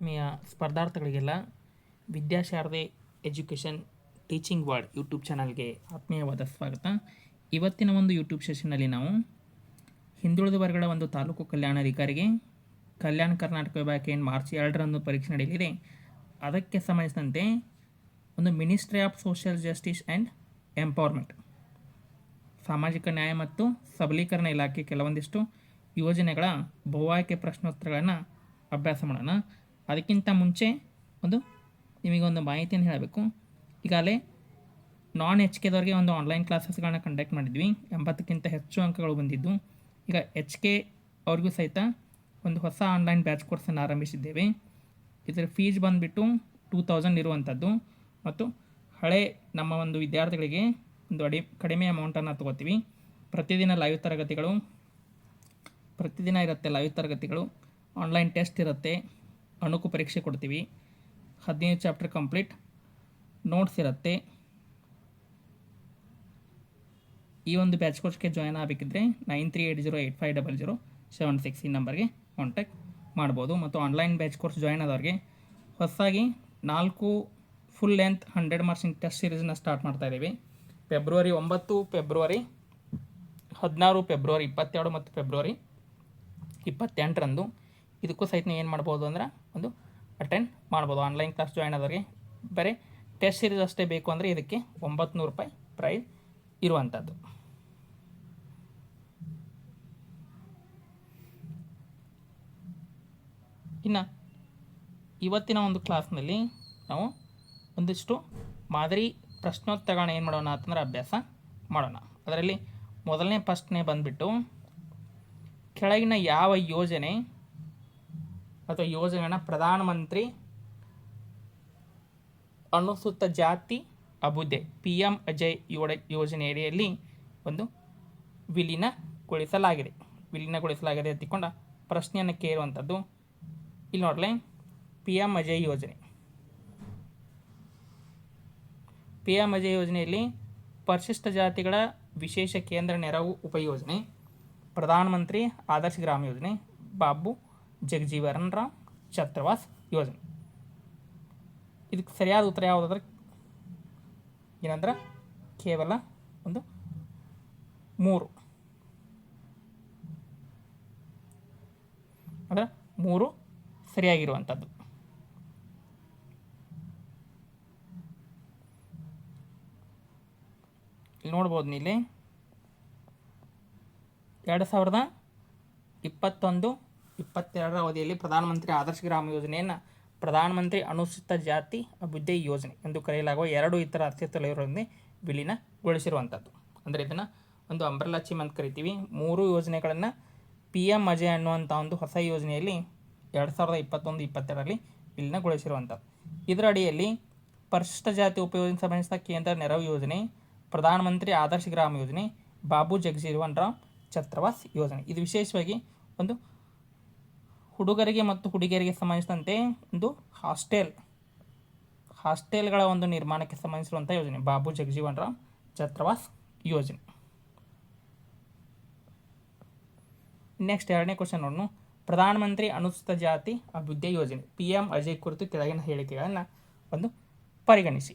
ಆತ್ಮೀಯ ಸ್ಪರ್ಧಾರ್ಥಿಗಳಿಗೆಲ್ಲ Vidyasharade education teaching world YouTube ಚಾನಲ್ಗೆ ಆತ್ಮೀಯವಾದ ಸ್ವಾಗತ. ಇವತ್ತಿನ ಒಂದು ಯೂಟ್ಯೂಬ್ ಸೆಷನ್ನಲ್ಲಿ ನಾವು ಹಿಂದುಳಿದ ವರ್ಗಗಳ ಒಂದು ತಾಲೂಕು ಕಲ್ಯಾಣಾಧಿಕಾರಿಗೆ ಕಲ್ಯಾಣ ಕರ್ನಾಟಕ ವಿಭಾಗಕ್ಕೆ ಏನು ಮಾರ್ಚ್ ಎರಡರಂದು ಪರೀಕ್ಷೆ ನಡೆಯಲಿದೆ. ಅದಕ್ಕೆ ಸಂಬಂಧಿಸಿದಂತೆ ಒಂದು ministry of social justice and empowerment, ಸಾಮಾಜಿಕ ನ್ಯಾಯ ಮತ್ತು ಸಬಲೀಕರಣ ಇಲಾಖೆ ಕೆಲವೊಂದಿಷ್ಟು ಯೋಜನೆಗಳ ಭೌವಾಯಿಕೆ ಪ್ರಶ್ನೋತ್ತರಗಳನ್ನು ಅಭ್ಯಾಸ ಮಾಡೋಣ. ಅದಕ್ಕಿಂತ ಮುಂಚೆ ಒಂದು ನಿಮಗೊಂದು ಮಾಹಿತಿಯನ್ನು ಹೇಳಬೇಕು. ಈಗಾಗಲೇ ನಾನ್ ಎಚ್ ಕೆದವ್ರಿಗೆ ಒಂದು ಆನ್ಲೈನ್ ಕ್ಲಾಸಸ್ಗಳನ್ನ ಕಂಡಕ್ಟ್ ಮಾಡಿದ್ವಿ. ಎಂಬತ್ತಕ್ಕಿಂತ ಹೆಚ್ಚು ಅಂಕಗಳು ಬಂದಿದ್ದು. ಈಗ ಎಚ್ ಕೆ ಅವ್ರಿಗೂ ಸಹಿತ ಒಂದು ಹೊಸ ಆನ್ಲೈನ್ ಬ್ಯಾಚ್ ಕೋರ್ಸನ್ನು ಆರಂಭಿಸಿದ್ದೇವೆ. ಇದರ ಫೀಸ್ ಬಂದುಬಿಟ್ಟು ಟೂ ತೌಸಂಡ್ ಇರುವಂಥದ್ದು ಮತ್ತು ಹಳೆ ನಮ್ಮ ಒಂದು ವಿದ್ಯಾರ್ಥಿಗಳಿಗೆ ಒಂದು ಅಡಿ, ಕಡಿಮೆ ಅಮೌಂಟನ್ನು ತೊಗೋತೀವಿ. ಪ್ರತಿದಿನ ಲೈವ್ ತರಗತಿಗಳು, ಪ್ರತಿದಿನ ಇರುತ್ತೆ ಲೈವ್ ತರಗತಿಗಳು. ಆನ್ಲೈನ್ ಟೆಸ್ಟ್ ಇರುತ್ತೆ. ಅಣುಕು ಪರೀಕ್ಷೆ ಕೊಡ್ತೀವಿ. ಹದಿನೈದು ಚಾಪ್ಟರ್ ಕಂಪ್ಲೀಟ್. ನೋಟ್ಸ್ ಇರುತ್ತೆ. ಈ ಒಂದು ಬ್ಯಾಚ್ ಕೋರ್ಸ್ಗೆ join ಆಗಬೇಕಿದ್ರೆ nine three eight zero eight five double zero seven six ಈ ನಂಬರ್ಗೆ ಕಾಂಟ್ಯಾಕ್ಟ್ ಮಾಡ್ಬೋದು. ಮತ್ತು ಆನ್ಲೈನ್ ಬ್ಯಾಚ್ ಕೋರ್ಸ್ ಜಾಯ್ನ್ ಆದವ್ರಿಗೆ ಹೊಸದಾಗಿ ನಾಲ್ಕು ಫುಲ್ ಲೆಂತ್ ಹಂಡ್ರೆಡ್ ಮಾರ್ಕ್ಸಿಂಗ್ ಟೆಸ್ಟ್ ಸೀರೀಸ್ನ ಸ್ಟಾರ್ಟ್ ಮಾಡ್ತಾ ಇದ್ದೀವಿ. ಫೆಬ್ರವರಿ ಒಂಬತ್ತು ಫೆಬ್ರವರಿ ಹದಿನಾರು ಫೆಬ್ರವರಿ ಇಪ್ಪತ್ತೆರಡು ಮತ್ತು ಫೆಬ್ರವರಿ ಇಪ್ಪತ್ತೆಂಟರಂದು ಇದಕ್ಕೂ ಸಹಿತ ಏನು ಮಾಡ್ಬೋದು ಅಂದ್ರೆ ಒಂದು ಅಟೆಂಡ್ ಮಾಡ್ಬೋದು. ಆನ್ಲೈನ್ ಕ್ಲಾಸ್ ಜಾಯ್ನ್ ಆದವ್ರಿಗೆ ಬರೀ ಟೆಸ್ಟ್ ಸೀರೀಸ್ ಅಷ್ಟೇ ಬೇಕು ಅಂದರೆ ಇದಕ್ಕೆ ಒಂಬತ್ತು ನೂರು ರೂಪಾಯಿ ಪ್ರೈಸ್ ಇರುವಂಥದ್ದು ಇನ್ನು ಇವತ್ತಿನ ಒಂದು ಕ್ಲಾಸ್ನಲ್ಲಿ ನಾವು ಒಂದಿಷ್ಟು ಮಾದರಿ ಪ್ರಶ್ನೋತ್ತರಗಳನ್ನ ಏನು ಮಾಡೋಣ ಅಂತಂದ್ರೆ ಅಭ್ಯಾಸ ಮಾಡೋಣ. ಅದರಲ್ಲಿ ಮೊದಲನೇ ಪ್ರಶ್ನೆ ಬಂದುಬಿಟ್ಟು, ಕೆಳಗಿನ ಯಾವ ಯೋಜನೆ ಅಥವಾ ಯೋಜನೆನ ಪ್ರಧಾನಮಂತ್ರಿ ಅನುಸೂಚಿತ ಜಾತಿ ಅಬುದೆ ಪಿ ಎಂ ಅಜಯ್ ಯೋಡ, ಯೋಜನೆ ಅಡಿಯಲ್ಲಿ ಒಂದು ವಿಲೀನಗೊಳಿಸಲಾಗಿದೆ. ವಿಲೀನಗೊಳಿಸಲಾಗಿದೆ ಎತ್ತಿಕೊಂಡ ಪ್ರಶ್ನೆಯನ್ನು ಕೇಳುವಂಥದ್ದು ಇಲ್ಲಿ ನೋಡಲೇ. ಪಿ ಎಂ ಅಜಯ್ ಯೋಜನೆ. ಪಿ ಎಂ ಅಜಯ್ ಯೋಜನೆಯಲ್ಲಿ ಪರಿಶಿಷ್ಟ ಜಾತಿಗಳ ವಿಶೇಷ ಕೇಂದ್ರ ನೆರವು ಉಪಯೋಜನೆ, ಪ್ರಧಾನಮಂತ್ರಿ ಆದರ್ಶ ಗ್ರಾಮ ಯೋಜನೆ, ಬಾಬು ಜಗಜೀವನ್ ರಾಮ್ ಛತ್ರವಾಸ್ ಯೋಜನೆ. ಇದಕ್ಕೆ ಸರಿಯಾದ ಉತ್ತರ ಯಾವುದಾದ್ರೆ, ಏನಂದ್ರೆ ಕೇವಲ ಒಂದು ಮೂರು. ಅಂದರೆ ಮೂರು ಸರಿಯಾಗಿರುವಂಥದ್ದು. ಇಲ್ಲಿ ನೋಡ್ಬೋದು ನೀಲಿ. ಎರಡು ಸಾವಿರದ ಇಪ್ಪತ್ತೊಂದು ಇಪ್ಪತ್ತೆರಡರ ಅವಧಿಯಲ್ಲಿ ಪ್ರಧಾನಮಂತ್ರಿ ಆದರ್ಶ ಗ್ರಾಮ ಯೋಜನೆಯನ್ನು ಪ್ರಧಾನಮಂತ್ರಿ ಅನುಸೂಚಿತ ಜಾತಿ ಅಭಿವೃದ್ಧಿ ಯೋಜನೆ ಎಂದು ಕರೆಯಲಾಗುವ ಎರಡು ಇತರ ಅಸ್ತಿತ್ವದಲ್ಲಿರೋದನ್ನೇ ವಿಲೀನಗೊಳಿಸಿರುವಂಥದ್ದು. ಅಂದರೆ ಇದನ್ನು ಒಂದು ಅಂಬ್ರಲಾ ಚೀಮ್ ಅಂತ ಕರಿತೀವಿ. ಮೂರು ಯೋಜನೆಗಳನ್ನು ಪಿ ಎಂ ಅಜಯ್ ಅನ್ನುವಂಥ ಒಂದು ಹೊಸ ಯೋಜನೆಯಲ್ಲಿ ಎರಡು ಸಾವಿರದ ಇಪ್ಪತ್ತೊಂದು, ಇಪ್ಪತ್ತೆರಡರಲ್ಲಿ ವಿಲೀನಗೊಳಿಸಿರುವಂಥದ್ದು. ಇದರ ಅಡಿಯಲ್ಲಿ ಪರಿಶಿಷ್ಟ ಜಾತಿ ಉಪಯೋಜನೆ ಸಂಬಂಧಿಸಿದ ಕೇಂದ್ರ ನೆರವು ಯೋಜನೆ, ಪ್ರಧಾನಮಂತ್ರಿ ಆದರ್ಶ ಗ್ರಾಮ ಯೋಜನೆ, ಬಾಬು ಜಗಜೀವನ್ ರಾಮ್ ಛತ್ರವಾಸ್ ಯೋಜನೆ. ಇದು ವಿಶೇಷವಾಗಿ ಒಂದು ಹುಡುಗರಿಗೆ ಮತ್ತು ಹುಡುಗಿಯರಿಗೆ ಸಂಬಂಧಿಸಿದಂತೆ ಒಂದು ಹಾಸ್ಟೆಲ್, ಹಾಸ್ಟೆಲ್ಗಳ ಒಂದು ನಿರ್ಮಾಣಕ್ಕೆ ಸಂಬಂಧಿಸಿರುವಂಥ ಯೋಜನೆ. ಬಾಬು ಜಗಜೀವನ್ ರಾಮ್ ಛತ್ರವಾಸ್ ಯೋಜನೆ. ನೆಕ್ಸ್ಟ್ ಎರಡನೇ ಕ್ವಶನ್ ನೋಡೋಣ ಪ್ರಧಾನಮಂತ್ರಿ ಅನುಸೂಚಿತ ಜಾತಿ ಅಭಿವೃದ್ಧಿ ಯೋಜನೆ. ಪಿ ಎಂ ಅಜಯ್ ಕುರಿತು ಕೆಳಗಿನ ಹೇಳಿಕೆಗಳನ್ನು ಒಂದು ಪರಿಗಣಿಸಿ.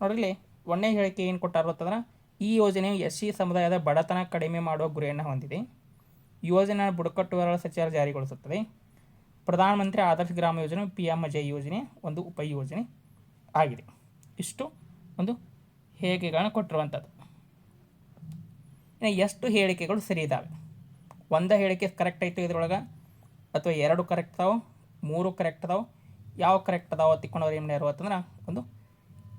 ನೋಡಿಲಿ ಒಂದನೇ ಹೇಳಿಕೆ ಏನು ಕೊಟ್ಟಾರು ಅಂತಂದ್ರೆ, ಈ ಯೋಜನೆಯು ಎಸ್ ಸಿ ಸಮುದಾಯದ ಬಡತನ ಕಡಿಮೆ ಮಾಡುವ ಗುರಿಯನ್ನು ಹೊಂದಿದೆ. ಯೋಜನೆ ಬುಡಕಟ್ಟು ವಿವರಗಳ ಸಚಿವರು ಜಾರಿಗೊಳಿಸುತ್ತದೆ. ಪ್ರಧಾನಮಂತ್ರಿ ಆದರ್ಶ ಗ್ರಾಮ ಯೋಜನೆ ಪಿ ಎಂ ಅಜಯ್ ಯೋಜನೆ ಒಂದು ಉಪಯೋಜನೆ ಆಗಿದೆ. ಇಷ್ಟು ಒಂದು ಹೇಳಿಕೆಗಳನ್ನು ಕೊಟ್ಟಿರುವಂಥದ್ದು. ಇನ್ನು ಎಷ್ಟು ಹೇಳಿಕೆಗಳು ಸರಿ ಇದ್ದಾವೆ ಒಂದ ಹೇಳಿಕೆ ಕರೆಕ್ಟ್ ಆಯಿತು ಇದರೊಳಗೆ? ಅಥವಾ ಎರಡು ಕರೆಕ್ಟ್ ಅದಾವೆ ಮೂರು ಕರೆಕ್ಟ್ ಅದಾವೆ ಯಾವ ಕರೆಕ್ಟ್ ಅದಾವೆ ತಿಕ್ಕೊಂಡವ್ರು ಏನು ಮಾಡ್ಯಾರು ಅಂತಂದ್ರೆ ಒಂದು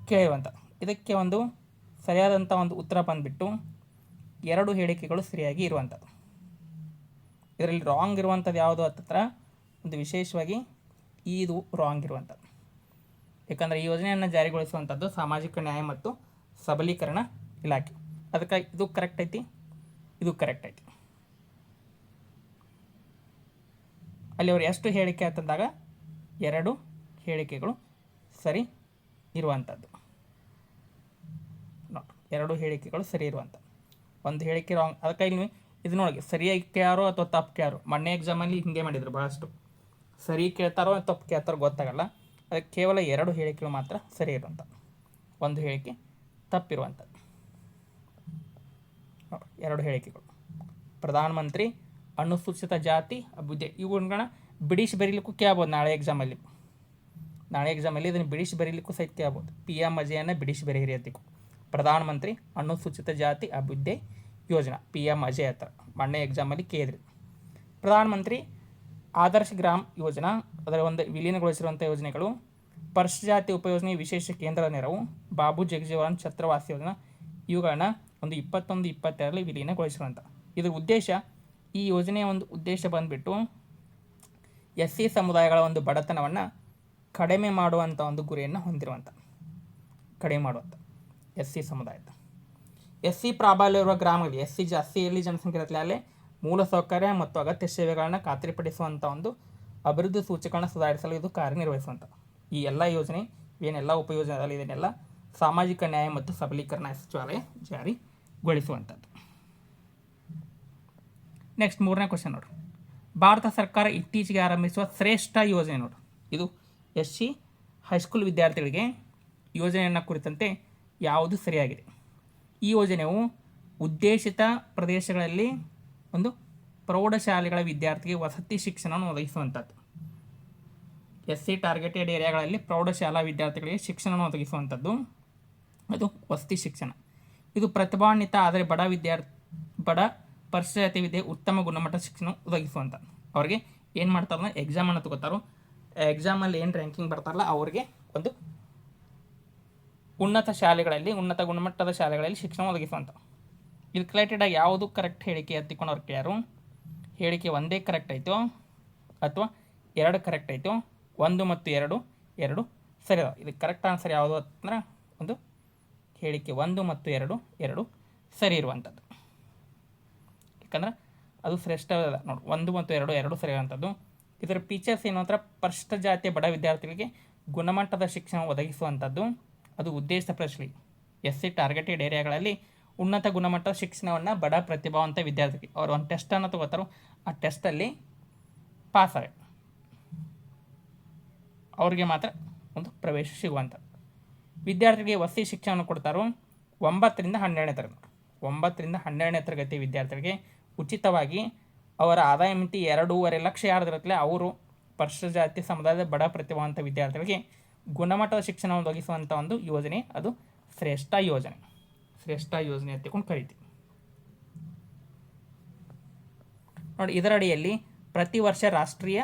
ಕೇಳುವಂಥ ಇದಕ್ಕೆ ಒಂದು ಸರಿಯಾದಂಥ ಒಂದು ಉತ್ತರ ಬಂದುಬಿಟ್ಟು ಎರಡು ಹೇಳಿಕೆಗಳು ಸರಿಯಾಗಿ ಇರುವಂಥದ್ದು. ಇದರಲ್ಲಿ ರಾಂಗ್ ಇರುವಂಥದ್ದು ಯಾವುದು ಹತ್ತಿರ ಒಂದು ವಿಶೇಷವಾಗಿ ಇದು ರಾಂಗ್ ಇರುವಂಥದ್ದು. ಯಾಕಂದರೆ ಈ ಯೋಜನೆಯನ್ನು ಜಾರಿಗೊಳಿಸುವಂಥದ್ದು ಸಾಮಾಜಿಕ ನ್ಯಾಯ ಮತ್ತು ಸಬಲೀಕರಣ ಇಲಾಖೆ. ಅದಕ್ಕಾಗಿ ಇದು ಕರೆಕ್ಟ್ ಐತಿ? ಇದು ಕರೆಕ್ಟ್ ಐತಿ. ಅಲ್ಲಿ ಅವರು ಎಷ್ಟು ಹೇಳಿಕೆ ಅಂತಂದಾಗ ಎರಡು ಹೇಳಿಕೆಗಳು ಸರಿ ಇರುವಂಥದ್ದು. ನೋಡಿ, ಎರಡು ಹೇಳಿಕೆಗಳು ಸರಿ ಇರುವಂಥದ್ದು. ಒಂದು ಹೇಳಿಕೆ ರಾಂಗ್ ಅದಕ್ಕಾಗಿ ನೀವು ಇದು ನೋಡಿ ಸರಿಯಾಗಿ ಕೇಳೋ ಅಥವಾ ತಪ್ಪು ಕೇಳೋ ಮೊನ್ನೆ ಎಕ್ಸಾಮಲ್ಲಿ ಹಿಂಗೆ ಮಾಡಿದರು ಭಾಳಷ್ಟು ಸರಿ ಕೇಳ್ತಾರೋ ತಪ್ಪು ಕೇಳ್ತಾರೋ ಗೊತ್ತಾಗಲ್ಲ. ಅದಕ್ಕೆ ಕೇವಲ ಎರಡು ಹೇಳಿಕೆಗಳು ಮಾತ್ರ ಸರಿ ಇರುವಂಥ ಒಂದು ಹೇಳಿಕೆ ತಪ್ಪಿರುವಂಥ ಎರಡು ಹೇಳಿಕೆಗಳು. ಪ್ರಧಾನಮಂತ್ರಿ ಅನುಸೂಚಿತ ಜಾತಿ ಅಭಿವೃದ್ಧಿ ಇವುಗಳನ್ನ ಬಿಡಿಸಿ ಬರೀಲಿಕ್ಕೂ ಕೇಳ್ಬೋದು ನಾಳೆ ಎಕ್ಸಾಮಲ್ಲಿ ನಾಳೆ ಎಕ್ಸಾಮಲ್ಲಿ ಇದನ್ನು ಬಿಡಿಸಿ ಬರೀಲಿಕ್ಕೂ ಸಹಿತ ಕೇಳ್ಬೋದು. ಪಿ ಎಂ ಅಜೆಯನ್ನು ಬಿಡಿಸಿ ಬರೀ ಹಿರಿಯತಿಗೂ ಪ್ರಧಾನಮಂತ್ರಿ ಅನುಸೂಚಿತ ಜಾತಿ ಅಭಿವೃದ್ಧಿ ಯೋಜನಾ ಪಿ ಎಂ ಅಜಯ್ ಹತ್ರ, ಮೊನ್ನೆ ಎಕ್ಸಾಮಲ್ಲಿ ಕೇಳಿದ್ರಿ. ಪ್ರಧಾನಮಂತ್ರಿ ಆದರ್ಶ ಗ್ರಾಮ್ ಯೋಜನಾ, ಅದರ ಒಂದು ವಿಲೀನಗೊಳಿಸಿರುವಂಥ ಯೋಜನೆಗಳು ಪರಿಶಿಷ್ಟ ಜಾತಿ ಉಪಯೋಜನೆ ವಿಶೇಷ ಕೇಂದ್ರದ ನೆರವು, ಬಾಬು ಜಗಜೀವನ್ ಛತ್ರವಾಸಿ ಯೋಜನಾ, ಇವುಗಳನ್ನ ಒಂದು ಇಪ್ಪತ್ತೊಂದು ಇಪ್ಪತ್ತೆರಡರಲ್ಲಿ ವಿಲೀನಗೊಳಿಸಿರುವಂಥ ಇದ್ರ ಉದ್ದೇಶ, ಈ ಯೋಜನೆಯ ಒಂದು ಉದ್ದೇಶ ಬಂದುಬಿಟ್ಟು ಎಸ್ ಸಿ ಸಮುದಾಯಗಳ ಒಂದು ಬಡತನವನ್ನು ಕಡಿಮೆ ಮಾಡುವಂಥ ಒಂದು ಗುರಿಯನ್ನು ಹೊಂದಿರುವಂಥ ಕಡಿಮೆ ಮಾಡುವಂಥ ಎಸ್ ಸಿ ಸಮುದಾಯದ. ಎಸ್ ಸಿ ಪ್ರಾಬಲ್ಯ ಇರುವ ಗ್ರಾಮಗಳಲ್ಲಿ ಎಸ್ ಸಿ ಜಾಸ್ತಿ ಎಲ್ಲಿ ಜನಸಂಖ್ಯೆ ಇರುತ್ತೆ ಅಲ್ಲಿ ಮೂಲಸೌಕರ್ಯ ಮತ್ತು ಅಗತ್ಯ ಸೇವೆಗಳನ್ನು ಖಾತ್ರಿಪಡಿಸುವಂಥ ಒಂದು ಅಭಿವೃದ್ಧಿ ಸೂಚಕಗಳನ್ನು ಸುಧಾರಿಸಲು ಇದು ಕಾರ್ಯನಿರ್ವಹಿಸುವಂಥ ಈ ಎಲ್ಲ ಯೋಜನೆ ಏನೆಲ್ಲ ಉಪಯೋಜನೆ ಇದನ್ನೆಲ್ಲ ಸಾಮಾಜಿಕ ನ್ಯಾಯ ಮತ್ತು ಸಬಲೀಕರಣ ಸಚಿವಾಲಯ ಜಾರಿಗೊಳಿಸುವಂಥದ್ದು ನೆಕ್ಸ್ಟ್ ಮೂರನೇ ಕ್ವಶನ್ ನೋಡಿ. ಭಾರತ ಸರ್ಕಾರ ಇತ್ತೀಚೆಗೆ ಆರಂಭಿಸುವ ಶ್ರೇಷ್ಠ ಯೋಜನೆ ನೋಡು. ಇದು ಎಸ್ ಸಿ ಹೈಸ್ಕೂಲ್ ವಿದ್ಯಾರ್ಥಿಗಳಿಗೆ ಯೋಜನೆಯನ್ನು ಕುರಿತಂತೆ ಯಾವುದು ಸರಿಯಾಗಿದೆ? ಈ ಯೋಜನೆಯು ಉದ್ದೇಶಿತ ಪ್ರದೇಶಗಳಲ್ಲಿ ಒಂದು ಪ್ರೌಢಶಾಲೆಗಳ ವಿದ್ಯಾರ್ಥಿಗೆ ವಸತಿ ಶಿಕ್ಷಣವನ್ನು ಒದಗಿಸುವಂಥದ್ದು. ಎಸ್ ಸಿ ಟಾರ್ಗೆಟೆಡ್ ಏರಿಯಾಗಳಲ್ಲಿ ಪ್ರೌಢಶಾಲಾ ವಿದ್ಯಾರ್ಥಿಗಳಿಗೆ ಶಿಕ್ಷಣವನ್ನು ಒದಗಿಸುವಂಥದ್ದು. ಅದು ವಸತಿ ಶಿಕ್ಷಣ. ಇದು ಪ್ರತಿಭಾನ್ವಿತ, ಆದರೆ ಬಡ ವಿದ್ಯಾರ್ಥಿ ಬಡ ಪರಿಶ್ರತೆವಿದೆ ಉತ್ತಮ ಗುಣಮಟ್ಟ ಶಿಕ್ಷಣ ಒದಗಿಸುವಂಥದ್ದು ಅವರಿಗೆ ಏನು ಮಾಡ್ತಾರಲ್ಲ ಎಕ್ಸಾಮನ್ನು ತಗೋತಾರೋ ಎಕ್ಸಾಮಲ್ಲಿ ಏನು ರ್ಯಾಂಕಿಂಗ್ ಬರ್ತಾರಲ್ಲ, ಅವ್ರಿಗೆ ಒಂದು ಉನ್ನತ ಶಾಲೆಗಳಲ್ಲಿ, ಉನ್ನತ ಗುಣಮಟ್ಟದ ಶಾಲೆಗಳಲ್ಲಿ ಶಿಕ್ಷಣ ಒದಗಿಸುವಂಥ ಇದು ರಿಲೇಟೆಡಾಗಿ ಯಾವುದು ಕರೆಕ್ಟ್ ಹೇಳಿಕೆ ಎತ್ತಿಕೊಂಡು ಅವ್ರು ಯಾರು ಹೇಳಿಕೆ ಒಂದೇ ಕರೆಕ್ಟ್ ಆಯಿತು ಅಥವಾ ಎರಡು ಕರೆಕ್ಟ್ ಆಯಿತು ಒಂದು ಮತ್ತು ಎರಡು ಎರಡು ಸರಿ ಅದಾವ. ಇದು ಕರೆಕ್ಟ್ ಆನ್ಸರ್ ಯಾವುದು ಅಂದ್ರೆ ಒಂದು ಹೇಳಿಕೆ ಒಂದು ಮತ್ತು ಎರಡು ಎರಡು ಸರಿ ಇರುವಂಥದ್ದು ಯಾಕಂದ್ರೆ ಅದು ಶ್ರೇಷ್ಠವಾದ, ನೋಡಿ, ಒಂದು ಮತ್ತು ಎರಡು ಎರಡು ಸರಿ ಇರುವಂಥದ್ದು ಇದರ ಫೀಚರ್ಸ್ ಏನು ಅಂದ್ರೆ ಪರಿಷ್ಟ ಜಾತಿಯ ಬಡ ವಿದ್ಯಾರ್ಥಿಗಳಿಗೆ ಗುಣಮಟ್ಟದ ಶಿಕ್ಷಣ ಒದಗಿಸುವಂಥದ್ದು ಅದು ಉದ್ದೇಶ ಪ್ರಶ್ನೆ. ಎಸ್ ಸಿ ಟಾರ್ಗೆಟೆಡ್ ಏರಿಯಾಗಳಲ್ಲಿ ಉನ್ನತ ಗುಣಮಟ್ಟದ ಶಿಕ್ಷಣವನ್ನು ಬಡ ಪ್ರತಿಭಾವಂತ ವಿದ್ಯಾರ್ಥಿಗೆ. ಅವರು ಒಂದು ಟೆಸ್ಟನ್ನು ತಗೋತಾರೋ, ಆ ಟೆಸ್ಟಲ್ಲಿ ಪಾಸ್ ಆಗ ಅವ್ರಿಗೆ ಮಾತ್ರ ಒಂದು ಪ್ರವೇಶ ಸಿಗುವಂಥದ್ದು ವಿದ್ಯಾರ್ಥಿಗೆ ವಸತಿ ಶಿಕ್ಷಣವನ್ನು ಕೊಡ್ತಾರೋ, ಒಂಬತ್ತರಿಂದ ಹನ್ನೆರಡನೇ ತರಗತಿ. ಒಂಬತ್ತರಿಂದ ಹನ್ನೆರಡನೇ ತರಗತಿ ವಿದ್ಯಾರ್ಥಿಗಳಿಗೆ ಉಚಿತವಾಗಿ ಅವರ ಆದಾಯ ಮಿತಿ ಎರಡೂವರೆ ಲಕ್ಷ ಯಾರ್ದಿರುತ್ತಲೇ ಅವರು ಪರಿಶಿಷ್ಟ ಜಾತಿ ಸಮುದಾಯದ ಬಡ ಪ್ರತಿಭಾವಂತ ವಿದ್ಯಾರ್ಥಿಗಳಿಗೆ ಗುಣಮಟ್ಟದ ಶಿಕ್ಷಣವನ್ನು ಒದಗಿಸುವಂಥ ಒಂದು ಯೋಜನೆ, ಅದು ಶ್ರೇಷ್ಠ ಯೋಜನೆ. ಶ್ರೇಷ್ಠ ಯೋಜನೆ ಅಂತಕೊಂಡು ಕರಿತೀವಿ. ನೋಡಿ ಇದರ ಅಡಿಯಲ್ಲಿ ಪ್ರತಿ ವರ್ಷ ರಾಷ್ಟ್ರೀಯ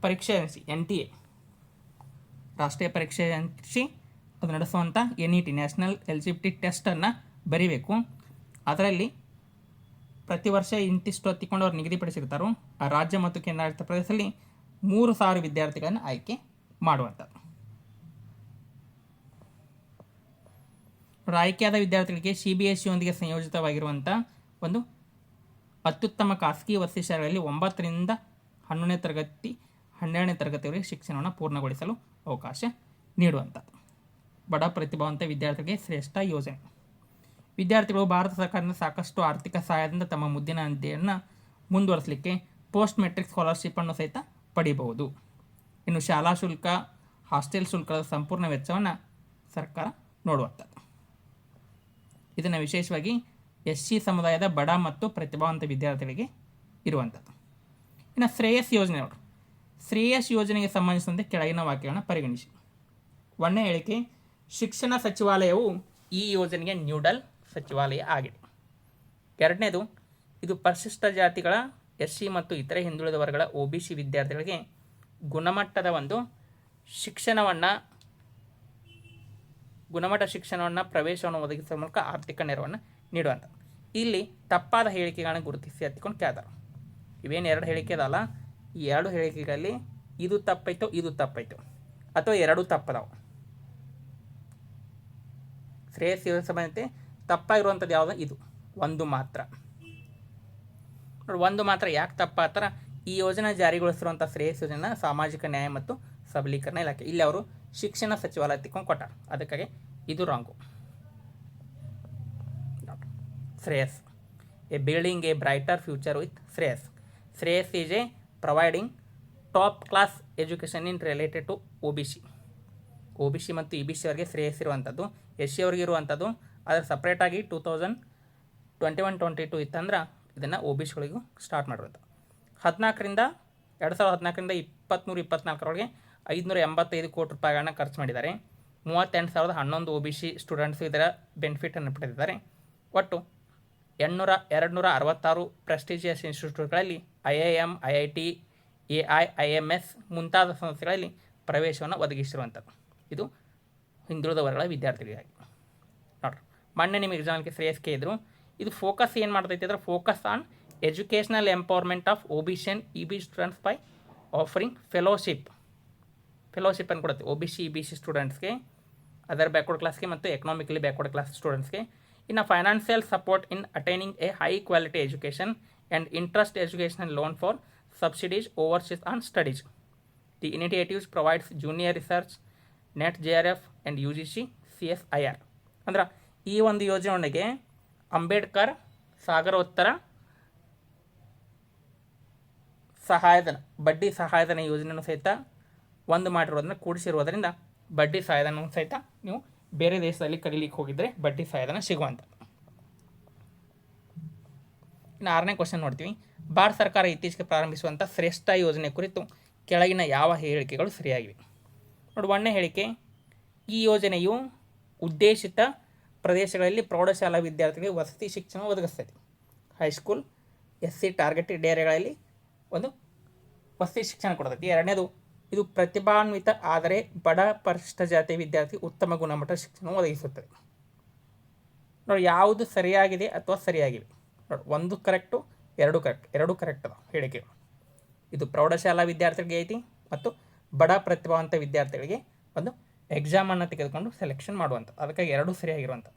ಪರೀಕ್ಷೆ ಎನ್ ಟಿ ಎ. ರಾಷ್ಟ್ರೀಯ ಪರೀಕ್ಷೆ ಏಜೆನ್ಸಿ ಅದು ನಡೆಸುವಂಥ N E T, national eligibility ಟೆಸ್ಟನ್ನು ಬರೀಬೇಕು. ಅದರಲ್ಲಿ ಪ್ರತಿ ವರ್ಷ ಇಂತಿಷ್ಟು ಹೊತ್ತಿಕೊಂಡು ಅವ್ರು ನಿಗದಿಪಡಿಸಿರ್ತಾರೋ, ಆ ರಾಜ್ಯ ಮತ್ತು ಕೇಂದ್ರಾಡಳಿತ ಪ್ರದೇಶದಲ್ಲಿ ಮೂರು ಸಾವಿರ ವಿದ್ಯಾರ್ಥಿಗಳನ್ನು ಆಯ್ಕೆ ಮಾಡುವಂಥದ್ದು. ಆಯ್ಕೆಯಾದ ವಿದ್ಯಾರ್ಥಿಗಳಿಗೆ ಸಿ ಬಿ ಎಸ್ ಸಿಯೊಂದಿಗೆ ಸಂಯೋಜಿತವಾಗಿರುವಂಥ ಒಂದು ಅತ್ಯುತ್ತಮ ಖಾಸಗಿ ವಸತಿ ಶಾಲೆಗಳಲ್ಲಿ ಒಂಬತ್ತರಿಂದ ಹನ್ನೊಂದನೇ ತರಗತಿ, ಹನ್ನೆರಡನೇ ತರಗತಿವರೆಗೆ ಶಿಕ್ಷಣವನ್ನು ಪೂರ್ಣಗೊಳಿಸಲು ಅವಕಾಶ ನೀಡುವಂಥದ್ದು. ಬಡ ಪ್ರತಿಭಾವಂತ ವಿದ್ಯಾರ್ಥಿಗಳಿಗೆ ಶ್ರೇಷ್ಠ ಯೋಜನೆ. ವಿದ್ಯಾರ್ಥಿಗಳು ಭಾರತ ಸರ್ಕಾರದಿಂದ ಸಾಕಷ್ಟು ಆರ್ಥಿಕ ಸಹಾಯದಿಂದ ತಮ್ಮ ಮುದ್ದಿನ ಅಧ್ಯಯನ ಮುಂದುವರಿಸಲಿಕ್ಕೆ ಪೋಸ್ಟ್ ಮೆಟ್ರಿಕ್ ಸ್ಕಾಲರ್ಶಿಪ್ಪನ್ನು ಸಹಿತ ಪಡೆಯಬಹುದು ಇನ್ನು ಶಾಲಾ ಶುಲ್ಕ, ಹಾಸ್ಟೆಲ್ ಶುಲ್ಕದ ಸಂಪೂರ್ಣ ವೆಚ್ಚವನ್ನು ಸರ್ಕಾರ ನೋಡುವಂಥದ್ದು. ಇದನ್ನು ವಿಶೇಷವಾಗಿ ಎಸ್ ಸಿ ಸಮುದಾಯದ ಬಡ ಮತ್ತು ಪ್ರತಿಭಾವಂತ ವಿದ್ಯಾರ್ಥಿಗಳಿಗೆ ಇರುವಂಥದ್ದು. ಇನ್ನು ಶ್ರೇಯಸ್ ಯೋಜನೆ ಶ್ರೇಯಸ್ ಯೋಜನೆಗೆ ಸಂಬಂಧಿಸಿದಂತೆ ಕೆಳಗಿನ ವಾಕ್ಯಗಳನ್ನು ಪರಿಗಣಿಸಿ. ಒಂದನೇ ಹೇಳಿಕೆ, ಶಿಕ್ಷಣ ಸಚಿವಾಲಯವು ಈ ಯೋಜನೆಗೆ ನ್ಯೂಡಲ್ ಸಚಿವಾಲಯ ಆಗಿದೆ. ಎರಡನೇದು, ಇದು ಪರಿಶಿಷ್ಟ ಜಾತಿಗಳ, ಎಸ್ ಸಿ ಮತ್ತು ಇತರೆ ಹಿಂದುಳಿದ ವರ್ಗಗಳ ಒ ಬಿ ಸಿ ವಿದ್ಯಾರ್ಥಿಗಳಿಗೆ ಗುಣಮಟ್ಟದ ಒಂದು ಶಿಕ್ಷಣವನ್ನು ಗುಣಮಟ್ಟ ಶಿಕ್ಷಣವನ್ನು ಪ್ರವೇಶವನ್ನು ಒದಗಿಸುವ ಮೂಲಕ ಆರ್ಥಿಕ ನೆರವನ್ನು ನೀಡುವಂಥ ಇಲ್ಲಿ ತಪ್ಪಾದ ಹೇಳಿಕೆಗಳನ್ನು ಗುರುತಿಸಿ ಹತ್ತಿಕೊಂಡು ಕೇಳ್ತಾರೆ. ಇವೇನು ಎರಡು ಹೇಳಿಕೆ ಅದಲ್ಲ ಈ ಎರಡು ಹೇಳಿಕೆಗಳಲ್ಲಿ ಇದು ತಪ್ಪೈತು ಇದು ತಪ್ಪೈತು ಅಥವಾ ಎರಡೂ ತಪ್ಪದವು? ಶ್ರೇಯಸ್ ಸಂಬಂಧಿತ ತಪ್ಪಾಗಿರುವಂಥದ್ದು ಯಾವುದು? ಇದು. ಒಂದು ಮಾತ್ರ. ಒಂದು ಮಾತ್ರ ಯಾಕೆ ತಪ್ಪ ಆ ಈ ಯೋಜನೆ ಜಾರಿಗೊಳಿಸಿರುವಂಥ ಶ್ರೇಯಸ್ ಯೋಜನೆ ಸಾಮಾಜಿಕ ನ್ಯಾಯ ಮತ್ತು ಸಬಲೀಕರಣ ಇಲಾಖೆ. ಇಲ್ಲಿ ಅವರು ಶಿಕ್ಷಣ ಸಚಿವಾಲಯ ತಿಕ್ಕೊಂಡು ಕೊಟ್ಟಾರ. ಅದಕ್ಕಾಗಿ ಇದು wrong Shreyas. A building a brighter future with Shreyas. Shreyas is a providing top class education in related to O B C O B C ಮತ್ತು ಇ ಬಿ ಸಿ ಅವರಿಗೆ ಶ್ರೇಯಸ್ಸಿರುವಂಥದ್ದು ಎಸ್ ಸಿ ಅವ್ರಿಗೆ ಇರುವಂಥದ್ದು ಅದರ ಸಪ್ರೇಟಾಗಿ two thousand twenty one twenty two ಇತ್ತಂದ್ರೆ ಇದನ್ನು O B ಸಿಗಳಿಗೂ start ಮಾಡಿರೋದು ಹದಿನಾಲ್ಕರಿಂದ, ಎರಡು ಸಾವಿರದ ಹದಿನಾಲ್ಕರಿಂದ ಇಪ್ಪತ್ತ್ಮೂರು ಇಪ್ಪತ್ನಾಲ್ಕರೊಳಗೆ ಐದುನೂರ ಎಂಬತ್ತೈದು ಕೋಟಿ ರೂಪಾಯಿಗಳನ್ನ ಖರ್ಚು ಮಾಡಿದ್ದಾರೆ. ಮೂವತ್ತೆಂಟು ಸಾವಿರದ ಹನ್ನೊಂದು ಒ ಬಿ ಸಿ ಸ್ಟೂಡೆಂಟ್ಸು ಇದರ ಬೆನಿಫಿಟನ್ನು ಪಡೆದಿದ್ದಾರೆ. ಒಟ್ಟು ಎಂಟುನೂರ ಎರಡು ನೂರ ಅರವತ್ತಾರು prestigious ಇನ್ಸ್ಟಿಟ್ಯೂಟ್ಗಳಲ್ಲಿ I I M I I T, A I I M S ಮುಂತಾದ ಸಂಸ್ಥೆಗಳಲ್ಲಿ ಪ್ರವೇಶವನ್ನು ಒದಗಿಸಿರುವಂಥದ್ದು. ಇದು ಹಿಂದುಳಿದ ವರ್ಗಗಳ ವಿದ್ಯಾರ್ಥಿಗಳಿಗಾಗಿ. ನೋಡ್ರಿ, ಮೊನ್ನೆ ನಿಮ್ಮ ಎಕ್ಸಾಮ್ಗೆ ಶ್ರೇಯಸ್ಕೆ ಇದ್ದರು ಇದು ಫೋಕಸ್ ಏನು ಮಾಡ್ತೈತಿ ಅಂದ್ರೆ focus on educational empowerment of O B C E B students by offering fellowship fellowship ಅನ್ನು ಕೊಡುತ್ತೆ. O B C B C ಸ್ಟೂಡೆಂಟ್ಸ್ಗೆ ಅದರ್ ಬ್ಯಾಕ್ವರ್ಡ್ ಕ್ಲಾಸ್ಗೆ ಮತ್ತು ಎಕನಾಮಿಕಲಿ ಬ್ಯಾಕ್ವರ್ಡ್ ಕ್ಲಾಸ್ ಸ್ಟೂಡೆಂಟ್ಸ್ಗೆ ಇನ್ನು financial support in attaining a high quality education and interest educational loan for subsidies overseas on studies the initiatives provides junior research net J R F and U G C C S I R ಅಂದ್ರೆ ಈ ಒಂದು ಯೋಜನೆಗೆ ಅಂಬೇಡ್ಕರ್ ಸಾಗರೋತ್ತರ ಸಹಾಯಧನ, ಬಡ್ಡಿ ಸಹಾಯಧನ ಯೋಜನೆಯನ್ನು ಸಹಿತ ಒಂದು ಮಾಡಿರೋದನ್ನ ಕೂಡಿಸಿರೋದರಿಂದ ಬಡ್ಡಿ ಸಹಾಯಧನ ಸಹಿತ ನೀವು ಬೇರೆ ದೇಶದಲ್ಲಿ ಕಲೀಲಿಕ್ಕೆ ಹೋಗಿದ್ರೆ ಬಡ್ಡಿ ಸಹಾಯಧನ ಸಿಗುವಂತ. ಇನ್ನು ಆರನೇ ಕ್ವಶನ್ ನೋಡ್ತೀವಿ. ಭಾರತ ಸರ್ಕಾರ ಇತ್ತೀಚೆಗೆ ಪ್ರಾರಂಭಿಸುವಂಥ ಶ್ರೇಷ್ಠ ಯೋಜನೆ ಕುರಿತು ಕೆಳಗಿನ ಯಾವ ಹೇಳಿಕೆಗಳು ಸರಿಯಾಗಿವೆ? ನೋಡಿ, ಒಂದನೇ ಹೇಳಿಕೆ, ಈ ಯೋಜನೆಯು ಉದ್ದೇಶಿತ ಪ್ರದೇಶಗಳಲ್ಲಿ ಪ್ರೌಢಶಾಲಾ ವಿದ್ಯಾರ್ಥಿಗಳಿಗೆ ವಸತಿ ಶಿಕ್ಷಣ ಒದಗಿಸ್ತದೆ. High school S C targeted ಏರಿಯಾಗಳಲ್ಲಿ ಒಂದು ವಸತಿ ಶಿಕ್ಷಣ ಕೊಡ್ತೈತಿ. ಎರಡನೇದು ಇದು ಪ್ರತಿಭಾನ್ವಿತ, ಆದರೆ ಬಡ ಪರಿಶಿಷ್ಟ ಜಾತಿ ವಿದ್ಯಾರ್ಥಿ ಉತ್ತಮ ಗುಣಮಟ್ಟದ ಶಿಕ್ಷಣ ಒದಗಿಸುತ್ತದೆ. ನೋಡಿ, ಯಾವುದು ಸರಿಯಾಗಿದೆ ಅಥವಾ ಸರಿಯಾಗಿದೆ ನೋಡಿ, ಒಂದು ಕರೆಕ್ಟು, ಎರಡು ಕರೆಕ್ಟ್ ಎರಡು ಕರೆಕ್ಟ್ ಅದ ಹೇಳಿಕೆ. ಇದು ಪ್ರೌಢಶಾಲಾ ವಿದ್ಯಾರ್ಥಿಗಳಿಗೆ ಐತಿ ಮತ್ತು ಬಡ ಪ್ರತಿಭಾವಂತ ವಿದ್ಯಾರ್ಥಿಗಳಿಗೆ ಒಂದು ಎಕ್ಸಾಮನ್ನು ತೆಗೆದುಕೊಂಡು ಸೆಲೆಕ್ಷನ್ ಮಾಡುವಂಥ ಅದಕ್ಕಾಗಿ ಎರಡೂ ಸರಿಯಾಗಿರುವಂಥ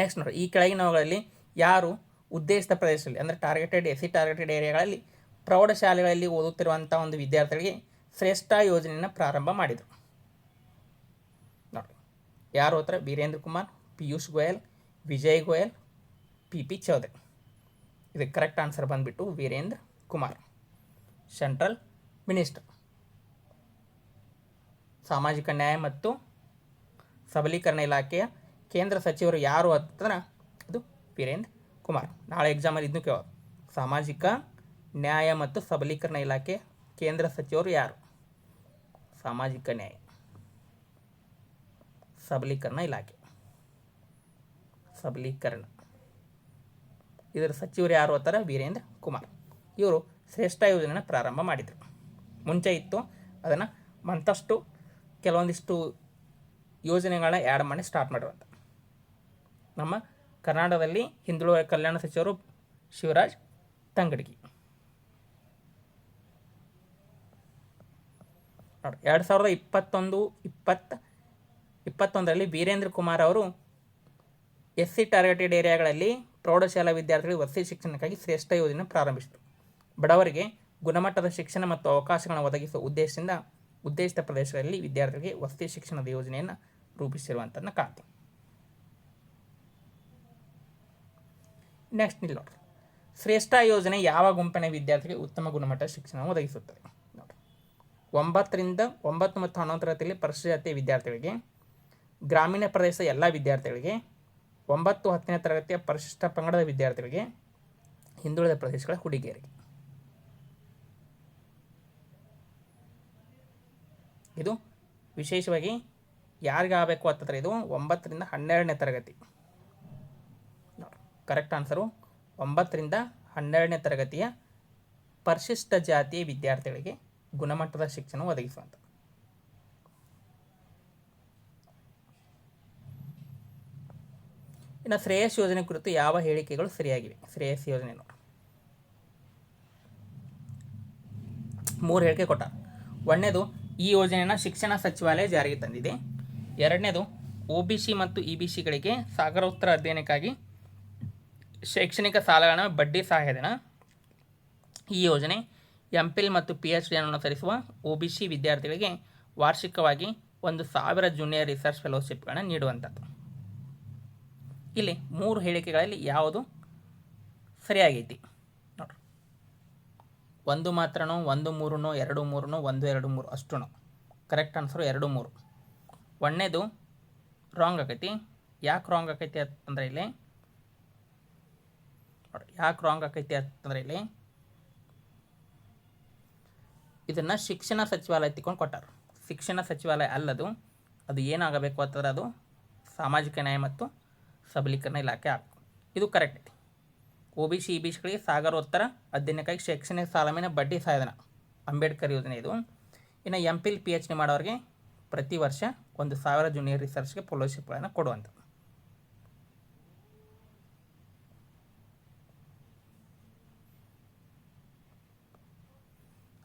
ನೆಕ್ಸ್ಟ್ ನೋಡಿ, ಈ ಕೆಳಗಿನವುಗಳಲ್ಲಿ ಯಾರು ಉದ್ದೇಶಿತ ಪ್ರದೇಶದಲ್ಲಿ, ಅಂದರೆ ಟಾರ್ಗೆಟೆಡ್ ಎಸ್ ಸಿ ಟಾರ್ಗೆಟೆಡ್ ಏರಿಯಾಗಳಲ್ಲಿ ಪ್ರೌಢಶಾಲೆಗಳಲ್ಲಿ ಓದುತ್ತಿರುವಂಥ ಒಂದು ವಿದ್ಯಾರ್ಥಿಗಳಿಗೆ ಶ್ರೇಷ್ಠ ಯೋಜನೆಯನ್ನು ಪ್ರಾರಂಭ ಮಾಡಿದರು. ನೋಡಿ ಯಾರು ಹತ್ರ? Virendra Kumar, Piyush Goyal, Vijay Goyal P P Chaudhary. ಇದಕ್ಕೆ ಕರೆಕ್ಟ್ ಆನ್ಸರ್ ಬಂದುಬಿಟ್ಟು ವೀರೇಂದ್ರ ಕುಮಾರ್ ಸೆಂಟ್ರಲ್ ಮಿನಿಸ್ಟರ್ ಸಾಮಾಜಿಕ ನ್ಯಾಯ ಮತ್ತು ಸಬಲೀಕರಣ ಇಲಾಖೆಯ ಕೇಂದ್ರ ಸಚಿವರು ಯಾರು ಅಂತಂದ್ರೆ ಅದು ವೀರೇಂದ್ರ ಕುಮಾರ್. ನಾಳೆ ಎಕ್ಸಾಮಲ್ಲಿ ಇದನ್ನು ಕೇಳೋದು. ಸಾಮಾಜಿಕ ನ್ಯಾಯ ಮತ್ತು ಸಬಲೀಕರಣ ಇಲಾಖೆ ಕೇಂದ್ರ ಸಚಿವರು ಯಾರು? ಸಾಮಾಜಿಕ ನ್ಯಾಯ. ಸಬಲೀಕರಣ ಇಲಾಖೆ. ಸಬಲೀಕರಣ. ಇದರ ಸಚಿವರು ಯಾರು ಅಂತಾರೆ? ವೀರೇಂದ್ರ ಕುಮಾರ್. ಇವರು ಶ್ರೇಷ್ಠ ಯೋಜನೆಯನ್ನು ಪ್ರಾರಂಭ ಮಾಡಿದರು. ಮುಂಚೆ ಇತ್ತು. ಅದನ್ನು ಮತ್ತಷ್ಟು ಕೆಲವೊಂದಿಷ್ಟು ಯೋಜನೆಗಳನ್ನ ಆ್ಯಡ್ ಮಾಡಿ ಸ್ಟಾರ್ಟ್ ಮಾಡಿರುವಂಥ ನಮ್ಮ ಕರ್ನಾಟಕದಲ್ಲಿ ಹಿಂದುಳಿದ ಕಲ್ಯಾಣ ಸಚಿವರು ಶಿವರಾಜ್ ತಂಗಡಗಿ. ನೋಡಿ, ಎರಡು ಸಾವಿರದ ಇಪ್ಪತ್ತೊಂದು, ಇಪ್ಪತ್ತ, ಇಪ್ಪತ್ತೊಂದರಲ್ಲಿ ವೀರೇಂದ್ರ ಕುಮಾರ್ ಅವರು ಎಸ್ ಸಿ ಟಾರ್ಗೆಟೆಡ್ ಏರಿಯಾಗಳಲ್ಲಿ ಪ್ರೌಢಶಾಲಾ ವಿದ್ಯಾರ್ಥಿಗಳಿಗೆ ವಸತಿ ಶಿಕ್ಷಣಕ್ಕಾಗಿ ಶ್ರೇಷ್ಠ ಯೋಜನೆ ಪ್ರಾರಂಭಿಸಿದರು. ಬಡವರಿಗೆ ಗುಣಮಟ್ಟದ ಶಿಕ್ಷಣ ಮತ್ತು ಅವಕಾಶಗಳನ್ನು ಒದಗಿಸುವ ಉದ್ದೇಶದಿಂದ ಉದ್ದೇಶಿತ ಪ್ರದೇಶಗಳಲ್ಲಿ ವಿದ್ಯಾರ್ಥಿಗಳಿಗೆ ವಸತಿ ಶಿಕ್ಷಣದ ಯೋಜನೆಯನ್ನು ರೂಪಿಸಿರುವಂಥದ್ದನ್ನು ಕಾಣ್ತೀವಿ. ನೆಕ್ಸ್ಟ್ ನಿಲ್ಲೋಣ ಶ್ರೇಷ್ಠ ಯೋಜನೆ ಯಾವ ಗುಂಪಿನ ವಿದ್ಯಾರ್ಥಿಗೆ ಉತ್ತಮ ಗುಣಮಟ್ಟದ ಶಿಕ್ಷಣ ಒದಗಿಸುತ್ತದೆ? ಒಂಬತ್ತರಿಂದ ಒಂಬತ್ತು ಮತ್ತು ಹನ್ನೊಂದು ತರಗತಿಯಲ್ಲಿ ಪರಿಶಿಷ್ಟ ಜಾತಿಯ ವಿದ್ಯಾರ್ಥಿಗಳಿಗೆ, ಗ್ರಾಮೀಣ ಪ್ರದೇಶದ ಎಲ್ಲ ವಿದ್ಯಾರ್ಥಿಗಳಿಗೆ, ಒಂಬತ್ತು ಹತ್ತನೇ ತರಗತಿಯ ಪರಿಶಿಷ್ಟ ಪಂಗಡದ ವಿದ್ಯಾರ್ಥಿಗಳಿಗೆ, ಹಿಂದುಳಿದ ಪ್ರದೇಶಗಳ ಹುಡುಗಿಯರಿಗೆ. ಇದು ವಿಶೇಷವಾಗಿ ಯಾರಿಗಾಗಬೇಕು ಅಂತಂದ್ರೆ ಇದು ಒಂಬತ್ತರಿಂದ ಹನ್ನೆರಡನೇ ತರಗತಿ. ಕರೆಕ್ಟ್ ಆನ್ಸರು ಒಂಬತ್ತರಿಂದ ಹನ್ನೆರಡನೇ ತರಗತಿಯ ಪರಿಶಿಷ್ಟ ಜಾತಿಯ ವಿದ್ಯಾರ್ಥಿಗಳಿಗೆ ಗುಣಮಟ್ಟದ ಶಿಕ್ಷಣ ಒದಗಿಸುವಂಥ ಇನ್ನು ಶ್ರೇಯಸ್ ಯೋಜನೆ ಕುರಿತು ಯಾವ ಹೇಳಿಕೆಗಳು ಸರಿಯಾಗಿವೆ? ಶ್ರೇಯಸ್ ಯೋಜನೆ ಮೂರು ಹೇಳಿಕೆ ಕೊಟ್ಟ. ಒಂದನೇದು, ಈ ಯೋಜನೆಯನ್ನು ಶಿಕ್ಷಣ ಸಚಿವಾಲಯ ಜಾರಿಗೆ ತಂದಿದೆ. ಎರಡನೇದು ಒ ಬಿ ಸಿ ಮತ್ತು ಇ ಬಿ ಸಿಗಳಿಗೆ ಸಾಗರೋತ್ತರ ಅಧ್ಯಯನಕ್ಕಾಗಿ ಶೈಕ್ಷಣಿಕ ಸಾಲಗಳ ಬಡ್ಡಿ ಸಹಾಯಧನ ಈ ಯೋಜನೆ ಎಂ ಪಿಲ್ ಮತ್ತು ಪಿ ಎಚ್ ಡಿಯನ್ನು ಅನುಸರಿಸುವ ಒ ಬಿ ಸಿ ವಿದ್ಯಾರ್ಥಿಗಳಿಗೆ ವಾರ್ಷಿಕವಾಗಿ ಒಂದು ಸಾವಿರ ಜೂನಿಯರ್ ರಿಸರ್ಚ್ ಫೆಲೋಶಿಪ್ಗಳನ್ನು ನೀಡುವಂಥದ್ದು. ಇಲ್ಲಿ ಮೂರು ಹೇಳಿಕೆಗಳಲ್ಲಿ ಯಾವುದು ಸರಿಯಾಗೈತಿ? ನೋಡ್ರಿ. ಒಂದು ಮಾತ್ರನೋ, ಒಂದು ಮೂರನೋ, ಎರಡು ಮೂರನೋ, ಒಂದು, ಎರಡು ಮೂರು ಅಷ್ಟು ಕರೆಕ್ಟ್ ಆನ್ಸರು ಎರಡು ಮೂರು. ಒಂದನೇದು ರಾಂಗ್ ಆಕೈತಿ ಯಾಕೆ ರಾಂಗ್ ಆಕೈತಿ ಅಂತಂದ್ರೆ ಇಲ್ಲಿ ಯಾಕೆ ರಾಂಗ್ ಆಕೈತಿ ಅಂತಂದ್ರೆ ಇಲ್ಲಿ ಇದನ್ನು ಶಿಕ್ಷಣ ಸಚಿವಾಲಯ ತಿಕೊಂಡು ಕೊಟ್ಟರು. ಶಿಕ್ಷಣ ಸಚಿವಾಲಯ ಅಲ್ಲದು, ಅದು ಏನಾಗಬೇಕು ಅಂತಂದ್ರೆ ಅದು ಸಾಮಾಜಿಕ ನ್ಯಾಯ ಮತ್ತು ಸಬಲೀಕರಣ ಇಲಾಖೆ ಆಗಬೇಕು. ಇದು ಕರೆಕ್ಟ್ ಐತಿ. O B C E B ಸಿಗಳಿಗೆ ಸಾಗರೋತ್ತರ ಅಧ್ಯಯನಕ್ಕಾಗಿ ಶೈಕ್ಷಣಿಕ ಸಾಲ ಮೇಲೆ ಬಡ್ಡಿ ಸಾಧನ. ಅಂಬೇಡ್ಕರ್ ಯೋಜನೆ ಇದು. ಇನ್ನು M phil P H D ಮಾಡೋರಿಗೆ ಪ್ರತಿ ವರ್ಷ ಒಂದು ಸಾವಿರ ಜೂನಿಯರ್ ರಿಸರ್ಚ್ಗೆ ಫೆಲೋಶಿಪ್ಗಳನ್ನು ಕೊಡುವಂಥದ್ದು.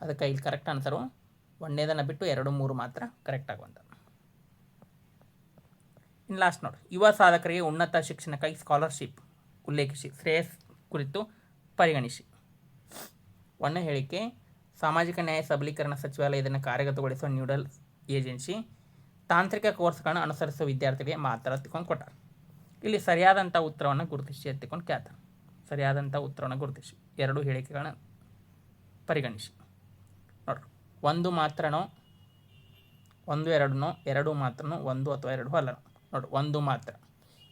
ಅದಕ್ಕೆ ಇಲ್ಲಿ ಕರೆಕ್ಟ್ ಆನ್ಸರು ಒಂದನೇದನ್ನು ಬಿಟ್ಟು ಎರಡು ಮೂರು ಮಾತ್ರ ಕರೆಕ್ಟ್ ಆಗುವಂಥದ್ದು ಇನ್ನು ಲಾಸ್ಟ್ ನೋಡಿ. ಯುವ ಸಾಧಕರಿಗೆ ಉನ್ನತ ಶಿಕ್ಷಣಕ್ಕಾಗಿ ಸ್ಕಾಲರ್ಶಿಪ್ ಉಲ್ಲೇಖಿಸಿ, ಶ್ರೇಯಸ್ ಕುರಿತು ಪರಿಗಣಿಸಿ. ಒಂದು ಹೇಳಿಕೆ, ಸಾಮಾಜಿಕ ನ್ಯಾಯ ಸಬಲೀಕರಣ ಸಚಿವಾಲಯ ಇದನ್ನು ಕಾರ್ಯಗತಗೊಳಿಸುವ ನ್ಯೂಡಲ್ ಏಜೆನ್ಸಿ ತಾಂತ್ರಿಕ ಕೋರ್ಸ್ಗಳನ್ನು ಅನುಸರಿಸುವ ವಿದ್ಯಾರ್ಥಿಗಳಿಗೆ ಮಾತ್ರ ತಿಳ್ಕೊಂಡು ಕೊಟ್ಟ. ಇಲ್ಲಿ ಸರಿಯಾದಂಥ ಉತ್ತರವನ್ನು ಗುರುತಿಸಿ ಎತ್ತಿಕೊಂಡು ಕೇಳ್ತಾರೆ ಸರಿಯಾದಂಥ ಉತ್ತರವನ್ನು ಗುರುತಿಸಿ. ಎರಡು ಹೇಳಿಕೆಗಳನ್ನು ಪರಿಗಣಿಸಿ. ಒಂದು ಮಾತ್ರನೋ ಒಂದು ಎರಡನೋ, ಎರಡು ಮಾತ್ರನೋ, ಒಂದು ಅಥವಾ ಎರಡು ಅಲ್ಲ. ನೋಡಿ, ಒಂದು ಮಾತ್ರ.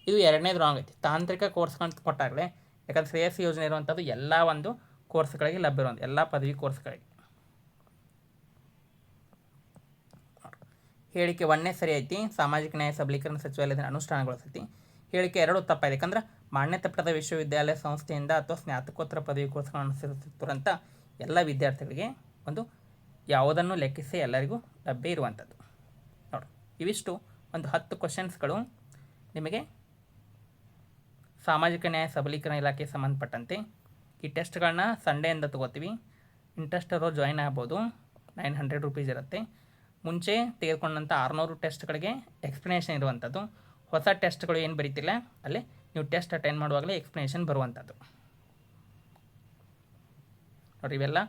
ಇದು ಎರಡನೇದು ರಾಂಗ್ ಐತಿ. ತಾಂತ್ರಿಕ ಕೋರ್ಸ್ಗಳಂತ ಕೊಟ್ಟಾಗಲೇ, ಯಾಕಂದ್ರೆ ಶ್ರೇಯಸ್ ಯೋಜನೆ ಇರುವಂಥದ್ದು ಎಲ್ಲ ಒಂದು ಕೋರ್ಸ್ಗಳಿಗೆ ಲಭ್ಯ ಇರುವಂಥ ಎಲ್ಲ ಪದವಿ ಕೋರ್ಸ್ಗಳಿಗೆ ಹೇಳಿಕೆ ಒಂದೇ ಸರಿ ಐತಿ. ಸಾಮಾಜಿಕ ನ್ಯಾಯ, ಸಬಲೀಕರಣ, ಸಚಿವಾಲಯದ ಅನುಷ್ಠಾನಗೊಳಿಸ್ತೈತಿ ಹೇಳಿಕೆ ಎರಡು ತಪ್ಪಾಗಿದೆ. ಯಾಕಂದ್ರೆ ಮಾನ್ಯತೆ ಪಡೆದ ವಿಶ್ವವಿದ್ಯಾಲಯ ಸಂಸ್ಥೆಯಿಂದ ಅಥವಾ ಸ್ನಾತಕೋತ್ತರ ಪದವಿ ಕೋರ್ಸ್ಗಳನ್ನು ಅನುಸರಿಸುತ್ತಿರುವಂಥ ಎಲ್ಲ ವಿದ್ಯಾರ್ಥಿಗಳಿಗೆ ಒಂದು ಯಾವುದನ್ನು ಲೆಕ್ಕಿಸಿ ಎಲ್ಲರಿಗೂ ಲಭ್ಯ ಇರುವಂಥದ್ದು. ನೋಡಿ, ಇವಿಷ್ಟು ಒಂದು ಹತ್ತು ಕ್ವಶನ್ಸ್ಗಳು ನಿಮಗೆ ಸಾಮಾಜಿಕ ನ್ಯಾಯ ಸಬಲೀಕರಣ ಇಲಾಖೆಗೆ ಸಂಬಂಧಪಟ್ಟಂತೆ. ಈ ಟೆಸ್ಟ್ಗಳನ್ನ ಸಂಡೆಯಿಂದ ತೊಗೋತೀವಿ. ಇಂಟ್ರೆಸ್ಟ್ ಇರೋರು ಜಾಯಿನ್ ಆಗ್ಬೋದು ನೈನ್ ಹಂಡ್ರೆಡ್ ರುಪೀಸ್ ಇರುತ್ತೆ. ಮುಂಚೆ ತೆಗೆದುಕೊಂಡಂಥ ಆರುನೂರು ಟೆಸ್ಟ್ಗಳಿಗೆ ಎಕ್ಸ್ಪ್ಲನೇಷನ್ ಇರುವಂಥದ್ದು. ಹೊಸ ಟೆಸ್ಟ್ಗಳು ಏನು ಬರೀತಿಲ್ಲ, ಅಲ್ಲಿ ನೀವು ಟೆಸ್ಟ್ ಅಟೆಂಡ್ ಮಾಡುವಾಗಲೇ ಎಕ್ಸ್ಪ್ಲನೇಷನ್ ಬರುವಂಥದ್ದು. ನೋಡಿ, ಇವೆಲ್ಲ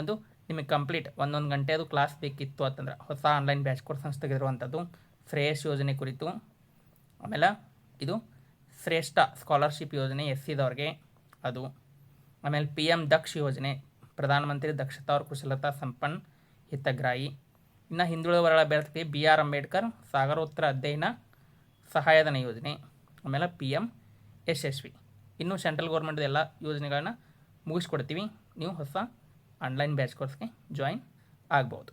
ಒಂದು ನಿಮಗೆ ಕಂಪ್ಲೀಟ್ ಒಂದೊಂದು ಗಂಟೆದು ಕ್ಲಾಸ್ ಬೇಕಿತ್ತು ಅಂತಂದ್ರೆ ಹೊಸ ಆನ್ಲೈನ್ ಬ್ಯಾಚ್ ಕೋರ್ಸನ್ಸ್ ತೆಗೆದಿರುವಂಥದ್ದು ಶ್ರೇಯಸ್ ಯೋಜನೆ ಕುರಿತು. ಆಮೇಲೆ ಇದು ಶ್ರೇಷ್ಠ ಸ್ಕಾಲರ್ಶಿಪ್ ಯೋಜನೆ ಎಸ್ ಸಿದವ್ರಿಗೆ ಅದು. ಆಮೇಲೆ ಪಿ ಎಂ ದಕ್ಷ ಯೋಜನೆ ಪ್ರಧಾನಮಂತ್ರಿ ದಕ್ಷತಾ ಅವ್ರ ಕುಶಲತಾ ಸಂಪನ್, ಹಿತಗ್ರಾಹಿ. ಇನ್ನು ಹಿಂದುಳಿದ ವರ್ಗಗಳ ಅಭ್ಯರ್ಥಿಗೆ ಬಿ ಆರ್ ಅಂಬೇಡ್ಕರ್ ಸಾಗರೋತ್ತರ ಅಧ್ಯಯನ ಸಹಾಯಧನ ಯೋಜನೆ. ಆಮೇಲೆ ಪಿ ಎಂ ಯಶಸ್ವಿ. ಇನ್ನು ಸೆಂಟ್ರಲ್ ಗೌರ್ಮೆಂಟ್ದು ಎಲ್ಲ ಯೋಜನೆಗಳನ್ನ ಮುಗಿಸ್ಕೊಡ್ತೀವಿ. ನೀವು ಹೊಸ ಆನ್ಲೈನ್ ಬ್ಯಾಚ್ ಕೋರ್ಸ್ಗೆ ಜಾಯಿನ್ ಆಗ್ಬೋದು.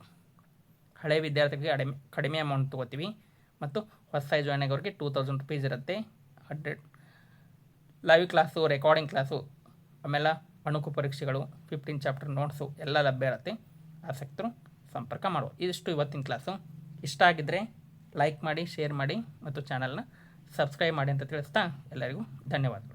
ಹಳೆ ವಿದ್ಯಾರ್ಥಿಗಳಿಗೆ ಕಡಿಮೆ ಕಡಿಮೆ ಅಮೌಂಟ್ ತೊಗೋತೀವಿ. ಮತ್ತು ಹೊಸ ಜಾಯ್ನ್ ಆಗೋರಿಗೆ ಟೂ ತೌಸಂಡ್ ರುಪೀಸ್ ಇರುತ್ತೆ. Hundred live class recording class ಆಮೇಲೆ ಅಣುಕು ಪರೀಕ್ಷೆಗಳು ಫಿಫ್ಟೀನ್ ಚಾಪ್ಟರ್ ನೋಟ್ಸು ಎಲ್ಲ ಲಭ್ಯ ಇರುತ್ತೆ. ಆಸಕ್ತರು ಸಂಪರ್ಕ ಮಾಡುವ. ಇದಿಷ್ಟು ಇವತ್ತಿನ ಕ್ಲಾಸು ಇಷ್ಟ ಆಗಿದ್ದರೆ ಲೈಕ್ ಮಾಡಿ ಶೇರ್ ಮಾಡಿ ಮತ್ತು ಚಾನಲ್ನ ಸಬ್ಸ್ಕ್ರೈಬ್ ಮಾಡಿ ಅಂತ ತಿಳಿಸ್ತಾ ಎಲ್ಲರಿಗೂ ಧನ್ಯವಾದಗಳು.